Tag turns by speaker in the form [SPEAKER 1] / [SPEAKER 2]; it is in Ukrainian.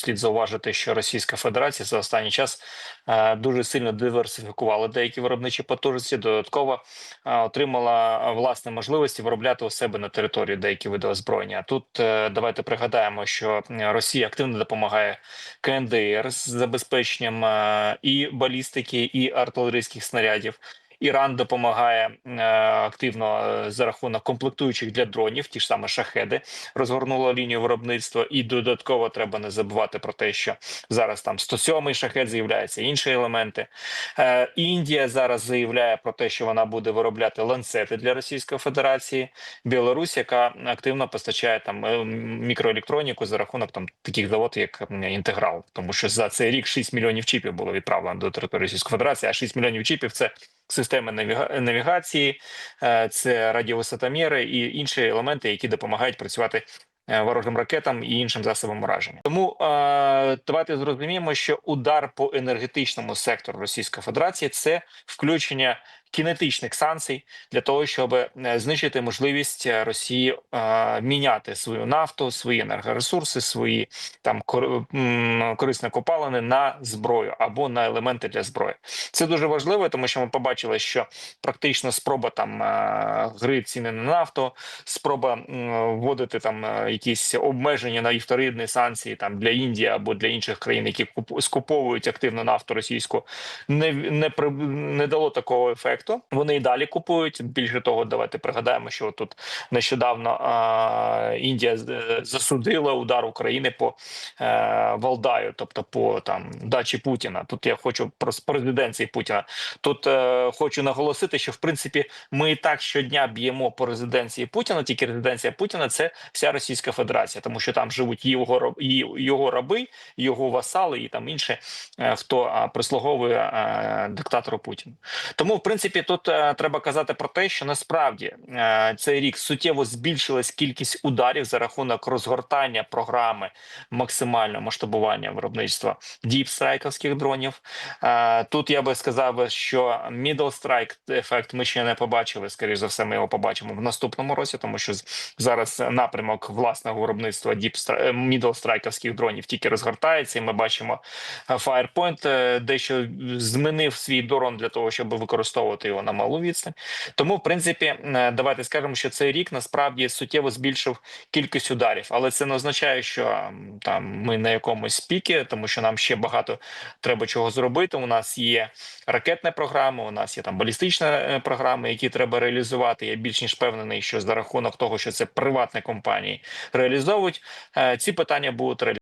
[SPEAKER 1] Слід зауважити, що Російська Федерація за останній час е, дуже сильно диверсифікувала деякі виробничі потужності. Додатково е, отримала е, власне можливості виробляти у себе на території деякі види озброєння. Тут давайте пригадаємо, що Росія активно допомагає КНДР з забезпеченням і балістики, і артилерійських снарядів. Іран допомагає е, активно е, за рахунок комплектуючих для дронів, ті ж саме шахеди розгорнула лінію виробництва, і додатково треба не забувати про те, що зараз там 107-й шахет з'являється інші елементи. Е, Індія зараз заявляє про те, що вона буде виробляти ланцети для Російської Федерації. Білорусь, яка активно постачає там мікроелектроніку за рахунок там таких заводів, як інтеграл, тому що за цей рік 6 мільйонів чіпів було відправлено до території Російської Федерації, а 6 мільйонів чіпів це системи навіга- навігації, е, це радіовисотоміри і інші елементи, які допомагають працювати ворожим ракетам і іншим засобам ураження. Тому е, давайте зрозуміємо, що удар по енергетичному сектору Російської Федерації це включення кінетичних санкцій для того, щоб е, знищити можливість е, Росії е, міняти свою нафту, свої енергоресурси, свої там кор- корисні копалини на зброю або на елементи для зброї. Це дуже важливо, тому що ми побачили, що практично спроба там е, гри ціни на нафту, спроба вводити там е, якісь обмеження на вторинні санкції там для Індії або для інших країн, які куп- скуповують активно нафту російську, не не не дало такого ефекту. Вони і далі купують. Більше того, давайте пригадаємо, що тут нещодавно а, Індія засудила удар України по е, Валдаю, тобто по там дачі Путіна. Тут я хочу про з президенції Путіна. Тут е, хочу наголосити, що в принципі ми і так щодня б'ємо по резиденції Путіна. Тільки резиденція Путіна це вся Російська Федерація, тому що там живуть його його раби, його васали і там інше, хто прислуговує е, диктатору Путіну. Тому, в принципі, тут е, треба казати про те, що насправді е, цей рік суттєво збільшилась кількість ударів за рахунок розгортання програми максимального масштабування виробництва діпстрайковських дронів. Тут я би сказав, що middle strike ефект ми ще не побачили. Скоріше за все, ми його побачимо в наступному році, тому що зараз напрямок власного виробництва middle страйковських дронів тільки розгортається, і ми бачимо е, Firepoint е, дещо змінив свій дрон для того, щоб використовувати його на малу відстань. Тому, в принципі, е, давайте скажемо, що цей рік насправді суттєво збільшив кількість ударів, але це не означає, що там ми на якомусь пікі, тому що нам ще багато треба чого зробити. У нас є ракетна програма, у нас є там балістична е, програма, які треба реалізувати. Я більш ніж впевнений, що за рахунок того, що це приватні компанії реалізовують, е, ці питання будуть реалізовані.